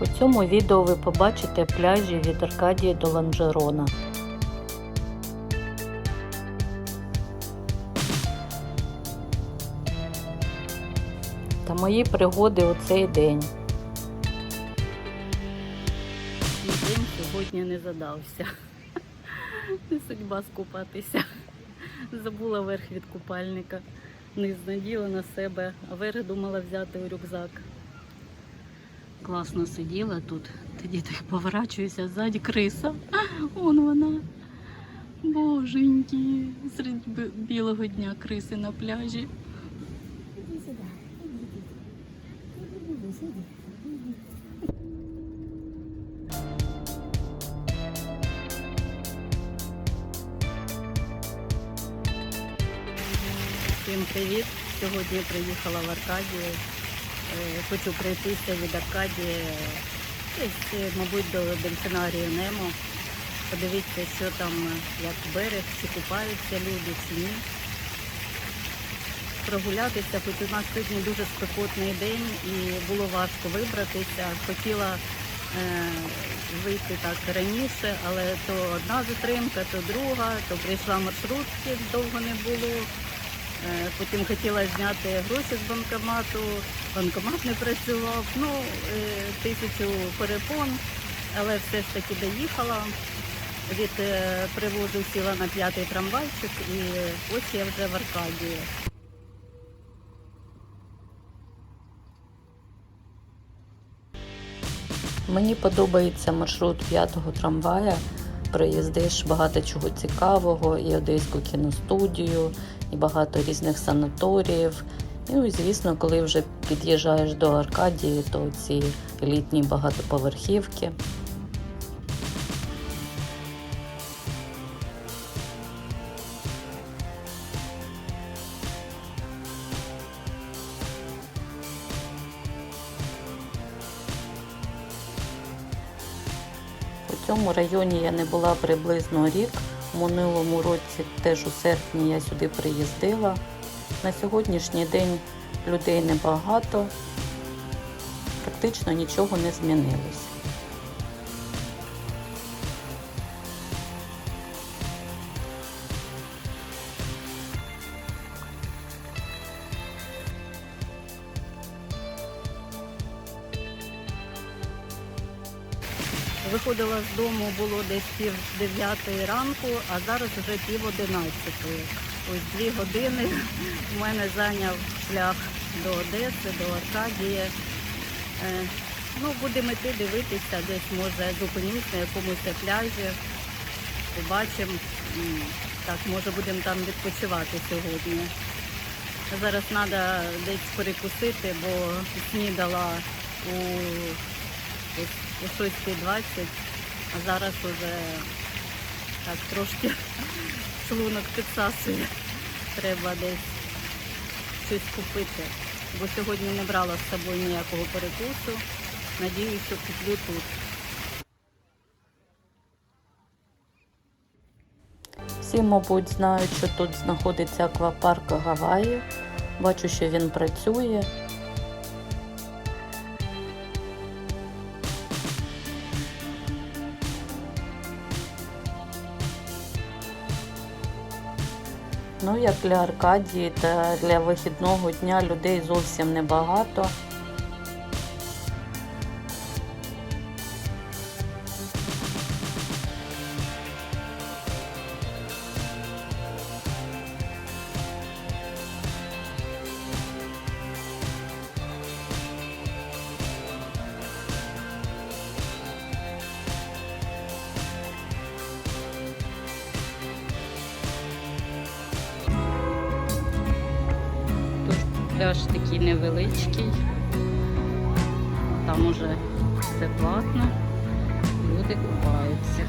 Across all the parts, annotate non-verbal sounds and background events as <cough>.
У цьому відео ви побачите пляжі від Аркадії до Ланжерона. Та мої пригоди у цей день. Мій день сьогодні не задався. <laughs> Судьба скупатися. Забула верх від купальника. Низ наділа на себе, а верх думала взяти у рюкзак. Класно сиділа тут. Тоді так поворачуюся ззаді криса. Вон вона. Боженьки, серед білого дня криси на пляжі. Всім привіт! Сьогодні приїхала в Аркадію. Е, Хочу пройтися від Аркадії е, мабуть, до дельфінарію Немо. Подивіться, що там, е, як берег, чи купаються люди, чи ні. Прогулятися, хоч у нас сьогодні дуже спекотний день і було важко вибратися. Хотіла е, вийти так раніше, але то одна затримка, то друга, то прийшла маршрутки, довго не було. Е, Потім хотіла зняти гроші з банкомату, банкомат не працював. Ну, е, тисячу перепон, але все ж таки доїхала. Від е, приводу сіла на п'ятий трамвайчик і ось я вже в Аркадії. Мені подобається маршрут п'ятого трамвая. Приїздиш багато чого цікавого, і Одеську кіностудію, і багато різних санаторіїв. Ну і звісно, коли вже під'їжджаєш до Аркадії, то ці елітні багатоповерхівки. У цьому районі я не була приблизно рік. У минулому році, теж у серпні, я сюди приїздила. На сьогоднішній день людей небагато, практично нічого не змінилось. Виходила з дому, було десь пів дев'ятої ранку, а зараз вже пів одинадцятої. Ось дві години в мене зайняв шлях до Одеси, до Аркадії. Е, ну, будемо йти дивитися, десь може зупинюсь на якомусь пляжі. Побачимо. Так, може будемо там відпочивати сьогодні. Зараз треба десь перекусити, бо снідала у о 6.20, а зараз уже так трошки шлунок підсасує. Треба десь щось купити. Бо сьогодні не брала з собою ніякого перекусу. Надіюсь, що куплю тут. Всі, мабуть, знають, що тут знаходиться аквапарк Гаваї. Бачу, що він працює. Ну, як для Аркадії та для вихідного дня людей зовсім небагато. Пляж такий невеличкий. Там уже все платно. Люди купаються.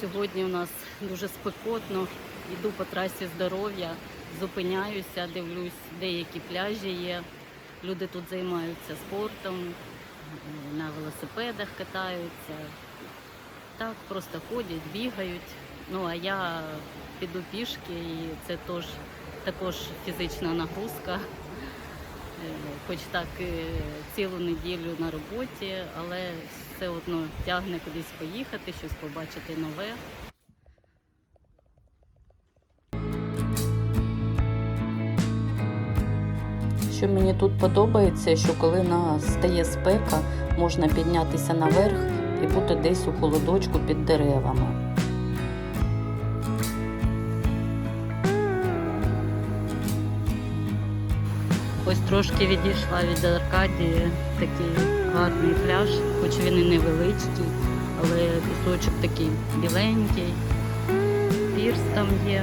Сьогодні у нас дуже спекотно. Йду по трасі здоров'я, зупиняюся, дивлюсь, деякі пляжі є. Люди тут займаються спортом, на велосипедах катаються. Так, просто ходять, бігають. Ну а я піду пішки, і це тож, також фізична нагрузка. Е, Хоч так цілу неділю на роботі, але все одно тягне кудись поїхати, щось побачити нове. Що мені тут подобається, що коли настає спека, можна піднятися наверх і бути десь у холодочку під деревами. Ось трошки відійшла від Аркадії такий гарний пляж, хоч він і невеличкий, але пісочок такий біленький, пірс там є.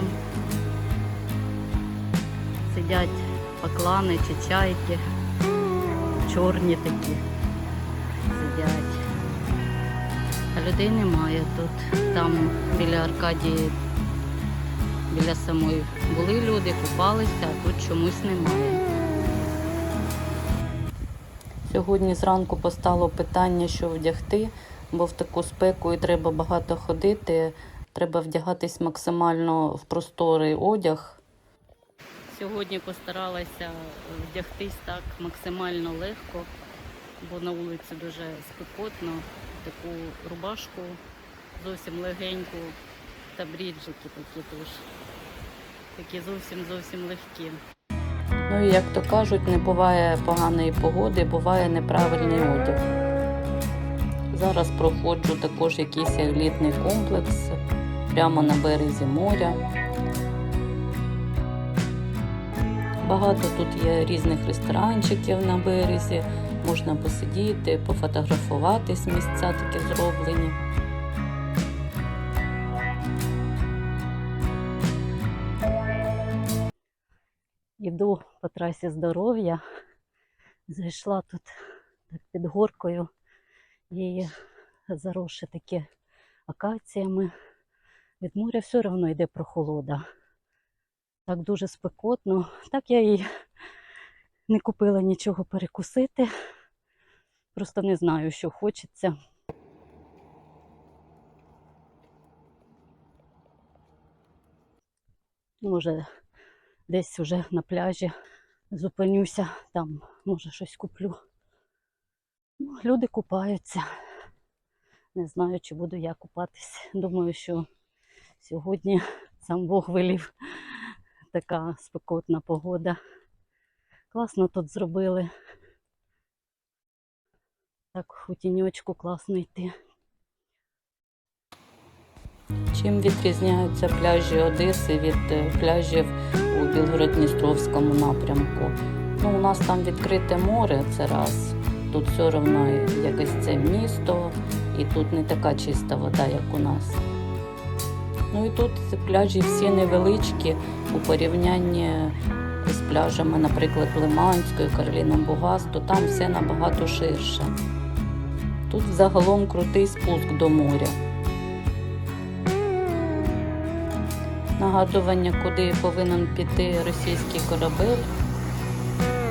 Сидять паклани чи чайки, чорні такі сидять. А людей немає тут. Там біля Аркадії, біля самої були люди, купалися, а тут чомусь немає. Сьогодні зранку постало питання, що вдягти, бо в таку спеку і треба багато ходити. Треба вдягатись максимально в просторий одяг. Сьогодні постаралася вдягтись так максимально легко, бо на вулиці дуже спекотно. Таку рубашку зовсім легеньку та бріджики такі теж. Такі зовсім зовсім легкі. Ну і як то кажуть, не буває поганої погоди, буває неправильний одяг. Зараз проходжу також якийсь елітний комплекс прямо на березі моря. Багато тут є різних ресторанчиків на березі, можна посидіти, пофотографуватись, місця такі зроблені. Іду по трасі здоров'я. Зайшла тут так під горкою і заросше таке акаціями. Від моря все одно йде прохолода. Так дуже спекотно. Так я і не купила нічого перекусити. Просто не знаю, що хочеться. Може, десь уже на пляжі зупинюся, там може щось куплю. Ну, люди купаються. Не знаю, чи буду я купатись. Думаю, що сьогодні сам Бог велів така спекотна погода. Класно тут зробили. Так у тіньочку класно йти. Чим відрізняються пляжі Одеси від е, пляжів у Білгород-Дністровському напрямку? Ну, у нас там відкрите море, це раз. Тут все одно якесь це місто, і тут не така чиста вода, як у нас. Ну і тут пляжі всі невеличкі у порівнянні з пляжами, наприклад, Лиманською, Карліном Бугас, то там все набагато ширше. Тут загалом крутий спуск до моря. Нагадування, куди повинен піти російський корабель.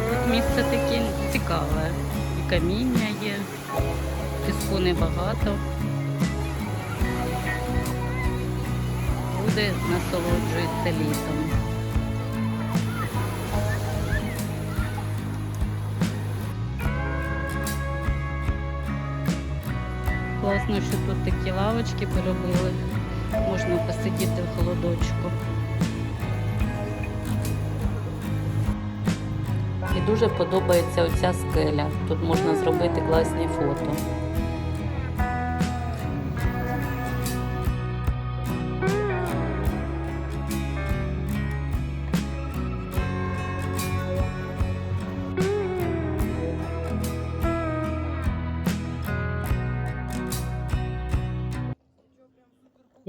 Тут місце таке цікаве. І каміння є, піску небагато. Люди насолоджуються літом. Класно, що тут такі лавочки поробили. Можна посидіти в холодочку. І дуже подобається оця скеля. Тут можна зробити класні фото.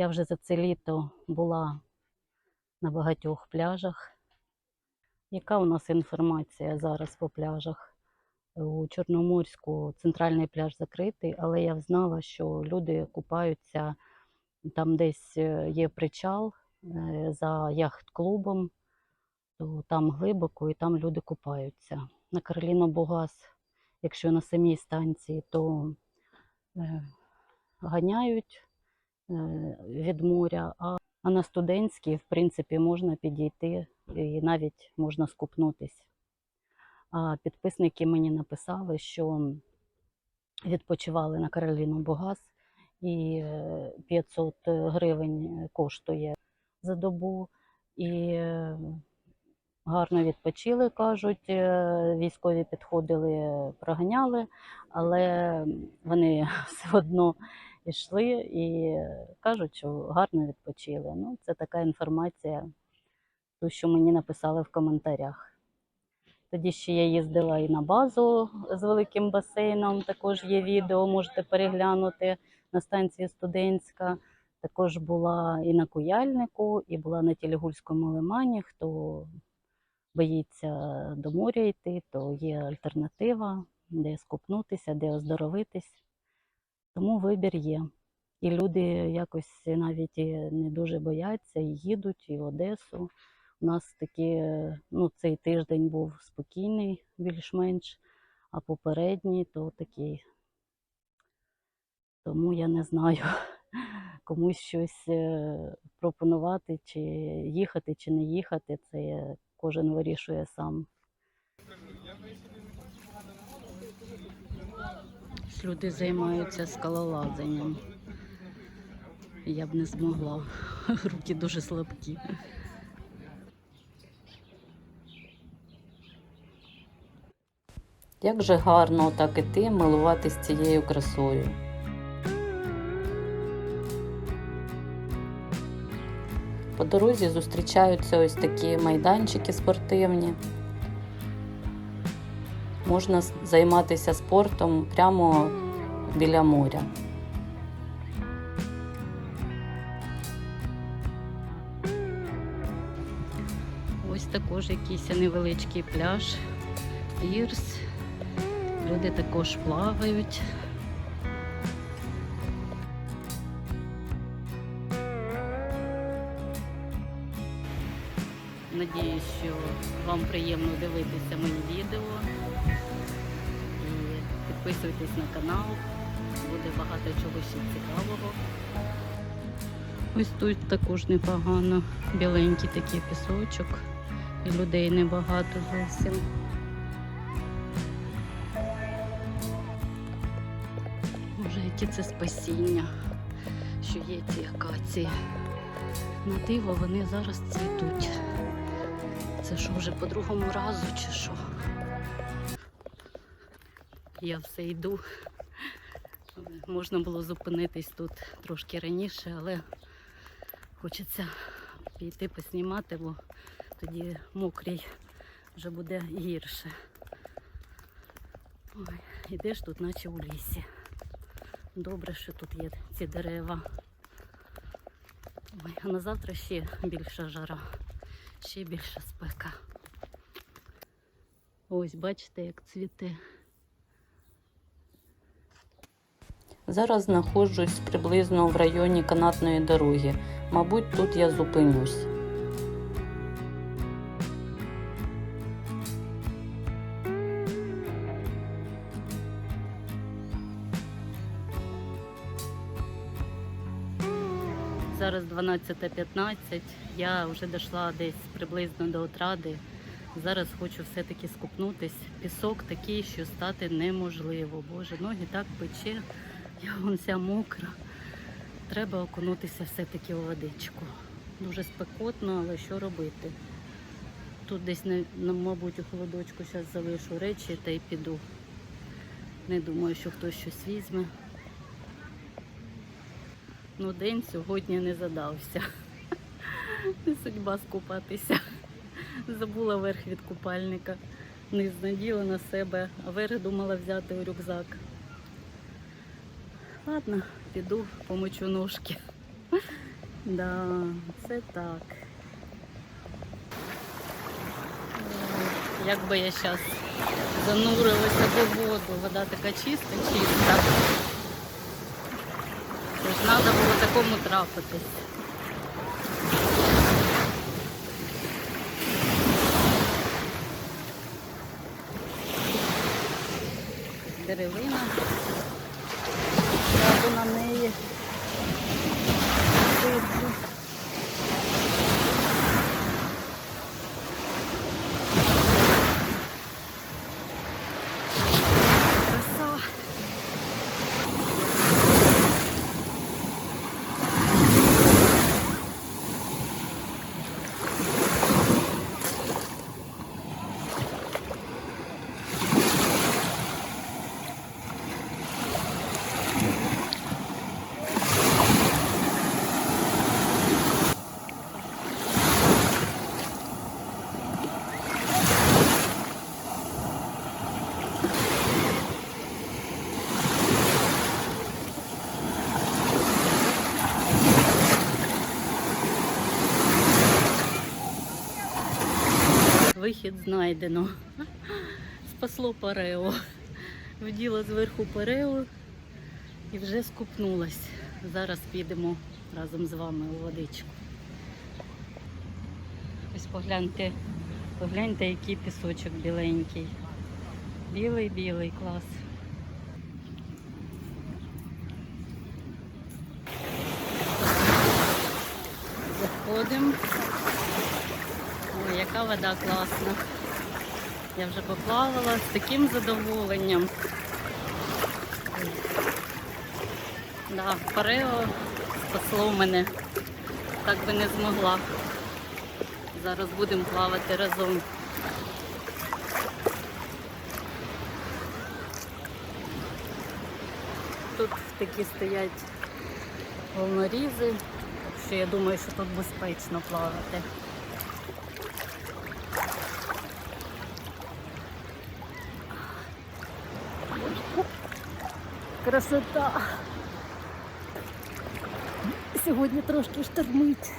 Я вже за це літо була на багатьох пляжах. Яка у нас інформація зараз по пляжах? У Чорноморську центральний пляж закритий, але я знала, що люди купаються там десь е, є причал е, за яхт-клубом, то там глибоко і там люди купаються. На Кароліно Бугас, якщо на самій станції, то е, ганяють від моря. А, на студентській, в принципі, можна підійти і навіть можна скупнутись. А підписники мені написали, що відпочивали на Кароліну Бугас і е, 500 гривень коштує за добу. І е, гарно відпочили, кажуть. Е, Військові підходили, проганяли, але вони <laughs> все одно йшли і кажуть, що гарно відпочили. Ну, це така інформація, ту, що мені написали в коментарях. Тоді ще я їздила і на базу з великим басейном. Також є відео, можете переглянути на станції студентська. Також була і на Куяльнику, і була на Тілігульському лимані. Хто боїться до моря йти, то є альтернатива, де скупнутися, де оздоровитись. Тому вибір є. І люди якось навіть не дуже бояться, і їдуть і в Одесу. У нас такі, ну, цей тиждень був спокійний, більш-менш, а попередній то такий. Тому я не знаю, <laughs> комусь щось е, пропонувати, чи їхати, чи не їхати. Це кожен вирішує сам. Люди займаються скалолазанням. Я б не змогла. <laughs> Руки дуже слабкі. Як же гарно так іти, милуватись цією красою. По дорозі зустрічаються ось такі майданчики спортивні. Можна займатися спортом прямо біля моря. Ось також якийсь невеличкий пляж, пірс. Люди також плавають. Надіюсь, що вам приємно дивитися мої відео. Підписуйтесь на канал. Буде багато чого ще цікавого. Ось тут також непогано. Біленький такий пісочок. І людей небагато зовсім. Боже, яке це спасіння, що є ці акації. На диво вони зараз цвітуть. Це що вже по другому разу чи що? Я все йду. Можна було зупинитись тут трошки раніше, але хочеться піти поснімати, бо тоді мокрий вже буде гірше. Ой, ідеш тут, наче у лісі. Добре, що тут є ці дерева. Ой, а на завтра ще більша жара, ще більша спека. Ось, бачите, як цвіте. Зараз знаходжусь приблизно в районі канатної дороги. Мабуть, тут я зупинюсь. Зараз 12.15, я вже дійшла десь приблизно до отради. Зараз хочу все-таки скупнутись. Пісок такий, що стати неможливо. Боже, ноги так пече, я вон вся мокра. Треба окунутися все-таки у водичку. Дуже спекотно, але що робити? Тут десь, не- мабуть, у холодочку зараз залишу речі та й піду. Не думаю, що хтось щось візьме. Ну, день сьогодні не задався. <laughs> Судьба скупатися. Забула верх від купальника. Низ наділа на себе, а верх думала взяти у рюкзак. Ладно, піду помочу ножки. Да, це так. Ой, Як би я зараз занурилася до воду, вода така чиста, чиста. Тож треба було такому трапитись. Деревина. na meia. Pedro. Вихід знайдено. Спасло парео. Вділа зверху парео і вже скупнулась. Зараз підемо разом з вами у водичку. Ось погляньте, погляньте, який пісочок біленький. Білий, білий клас. Заходимо. Яка вода класна. Я вже поплавала з таким задоволенням. Да, парео спасло мене. Так би не змогла. Зараз будемо плавати разом. Тут такі стоять волнорізи, так що я думаю, що тут безпечно плавати. Красота! Сьогодні трошки штормить.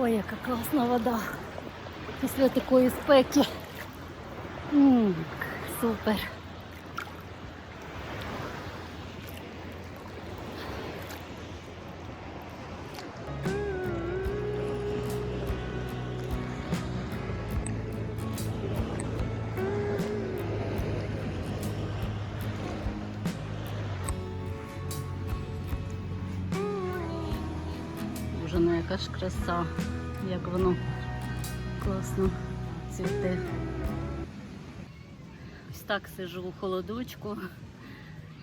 Ой, яка класна вода після такої спеки. М, супер. Яка ж краса, як воно класно цвіте. Ось так сижу у холодочку.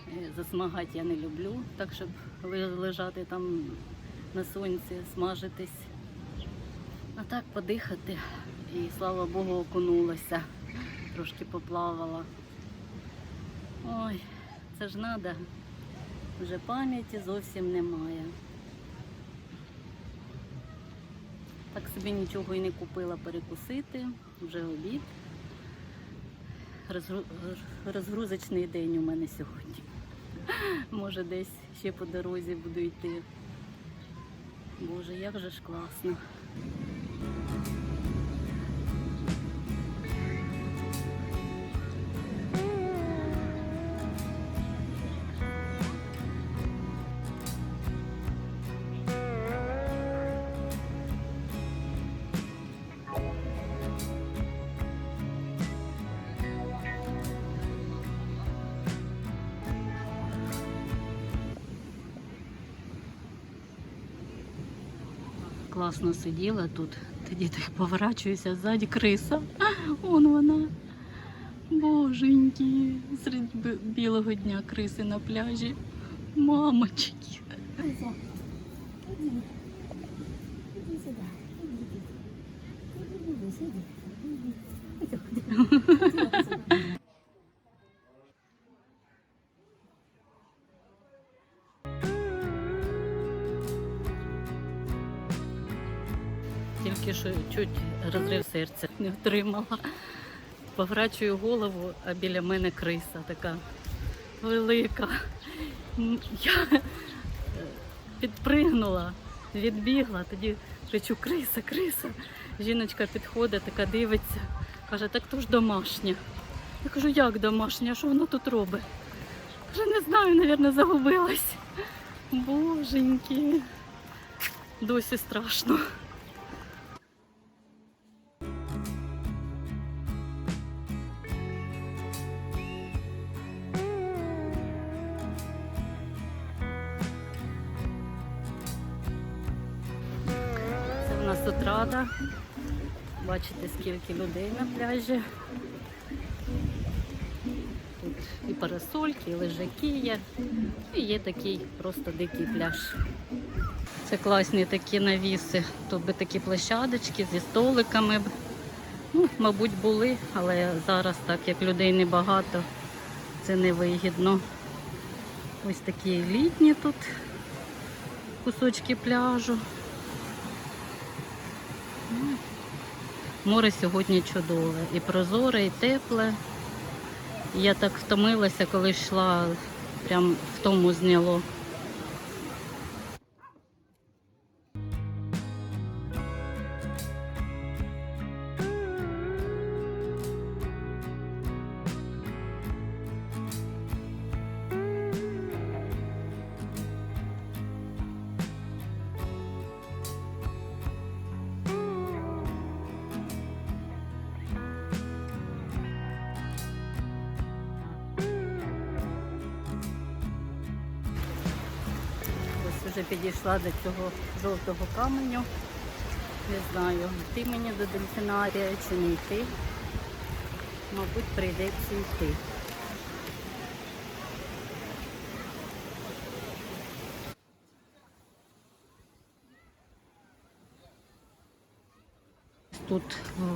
Е, Засмагати я не люблю, так щоб лежати там на сонці, смажитись. А так подихати. І слава Богу, окунулася. Трошки поплавала. Ой, це ж надо. Вже пам'яті зовсім немає. Так собі нічого і не купила перекусити, вже обід. Розгру- Розгрузочний день у мене сьогодні. <laughs> Може, десь ще по дорозі буду йти. Боже, як же ж класно. Класно сиділа тут. Тоді так поворачуюся, ззаді криса. Вон вона. Боженьки, серед білого дня криси на пляжі. Мамочки. Лиза, сюди. Иди сюда. Иди, иди. Иди, що чуть розрив серця не втримала. Поворачую голову, а біля мене криса така велика. Я е, підпригнула, відбігла, тоді кричу криса, криса. Жіночка підходить, така дивиться, каже, так то ж домашня. Я кажу, як домашня, що вона тут робить? Каже, не знаю, мабуть, загубилась. Боженьки. Досі страшно. Нас тут рада. Бачите, скільки людей на пляжі. Тут і парасольки, і лежаки є. І є такий просто дикий пляж. Це класні такі навіси. Тут би такі площадочки зі столиками. Ну, мабуть, були, але зараз, так як людей небагато, це не вигідно. Ось такі літні тут кусочки пляжу. Море сьогодні чудове. І прозоре, і тепле. Я так втомилася, коли йшла, прям в тому зняло. Вже підійшла до цього жовтого каменю. Не знаю, йти мені до дельфінарія чи не йти. Мабуть, прийдеться йти. Тут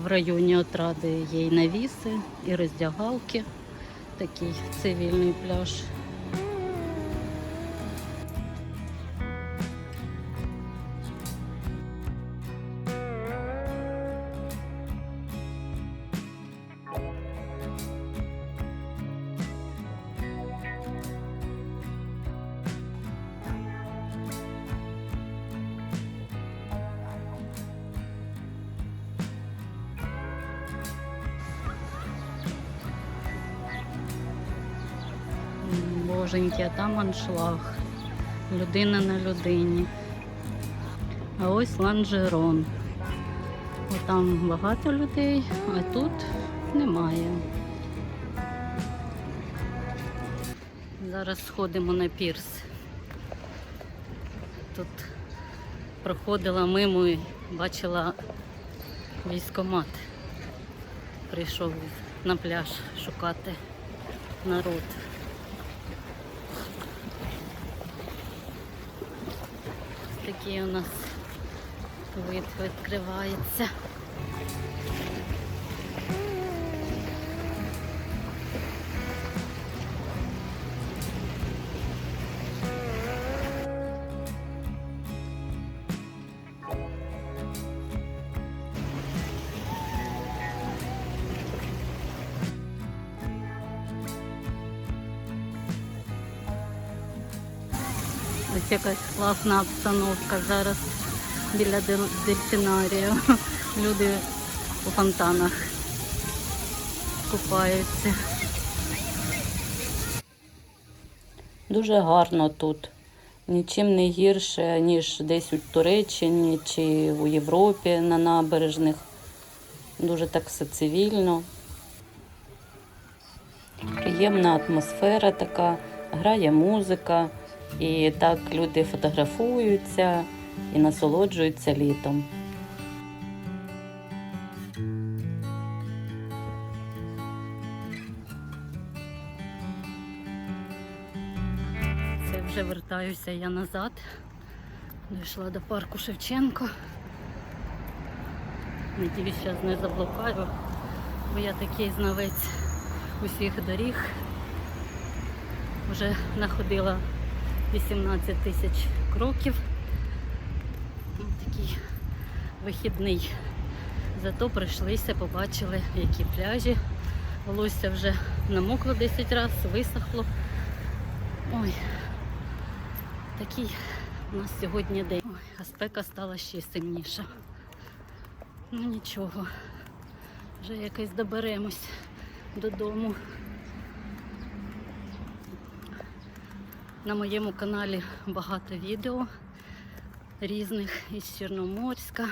в районі отради є і навіси, і роздягалки. Такий цивільний пляж. Аншлаг. Людина на людині. А ось ланжерон. Там багато людей, а тут немає. Зараз сходимо на пірс. Тут проходила мимо і бачила військомат. Прийшов на пляж шукати народ. Такий у нас вид відкривається. Класна обстановка зараз біля дел- дельфінарію. <laughs> Люди у фонтанах купаються. Дуже гарно тут. Нічим не гірше, ніж десь у Туреччині чи у Європі на набережних. Дуже так все цивільно. Приємна атмосфера така, грає музика, і так люди фотографуються і насолоджуються літом. Це вже вертаюся я назад. Дійшла до парку Шевченко. Надіюсь, зараз не заблукаю, бо я такий знавець усіх доріг. Вже находила 18 тисяч кроків. Ось Такий вихідний. Зато прийшлися, побачили, які пляжі. Волосся вже намокло 10 разів, висохло. Ой, такий у нас сьогодні день. Ой, а спека стала ще сильніша. Ну нічого, вже якось доберемось додому. На моєму каналі багато відео різних із Чорноморська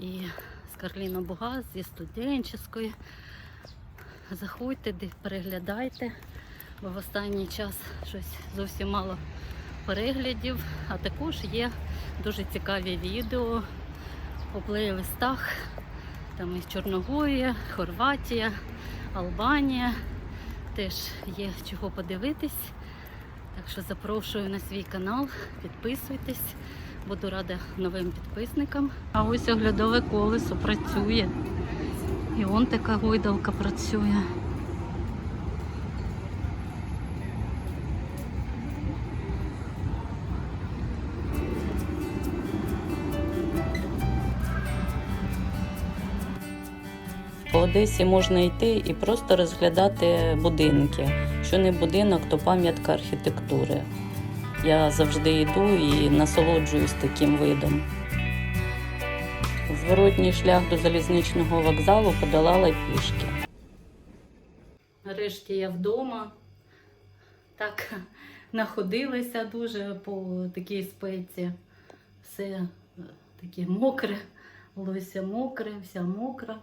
і з Карліна Бугаз, зі студенческої. Заходьте, переглядайте, бо в останній час щось зовсім мало переглядів, а також є дуже цікаві відео по плейлистах. Там і Чорногорія, Хорватія, Албанія. Теж є чого подивитись. Так що запрошую на свій канал, підписуйтесь. Буду рада новим підписникам. А ось оглядове колесо працює. І вон така гойдалка працює. Одесі можна йти і просто розглядати будинки. Що не будинок, то пам'ятка архітектури. Я завжди йду і насолоджуюсь таким видом. Зворотній шлях до залізничного вокзалу подолала пішки. Нарешті я вдома. Так находилася дуже по такій спеці. Все таке мокре, волосся мокре, вся мокра.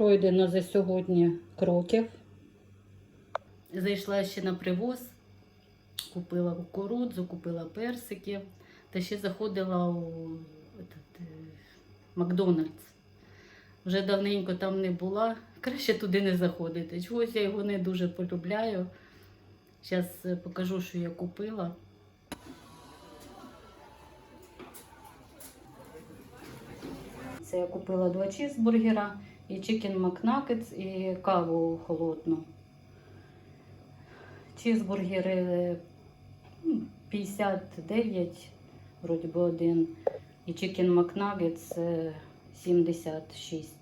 Пройдено за сьогодні кроків. Зайшла ще на привоз. Купила кукурудзу, купила персики та ще заходила у этот, е, Макдональдс. Вже давненько там не була. Краще туди не заходити. Чогось я його не дуже полюбляю. Зараз покажу, що я купила. Це я купила два чізбургера і чикен макнагетс і каву холодну. Чізбургери 59, вроді би один. І чикен макнагетс е, 76.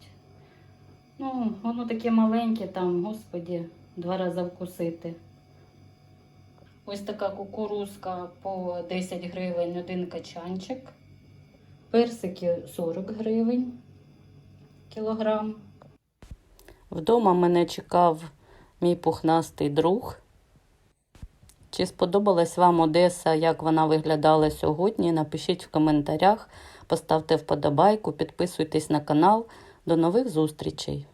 Ну, воно таке маленьке там, господі, два рази вкусити. Ось така кукурузка по 10 гривень, один качанчик. Персики 40 гривень кілограм. Вдома мене чекав мій пухнастий друг. Чи сподобалась вам Одеса, як вона виглядала сьогодні? Напишіть в коментарях, поставте вподобайку, підписуйтесь на канал. До нових зустрічей!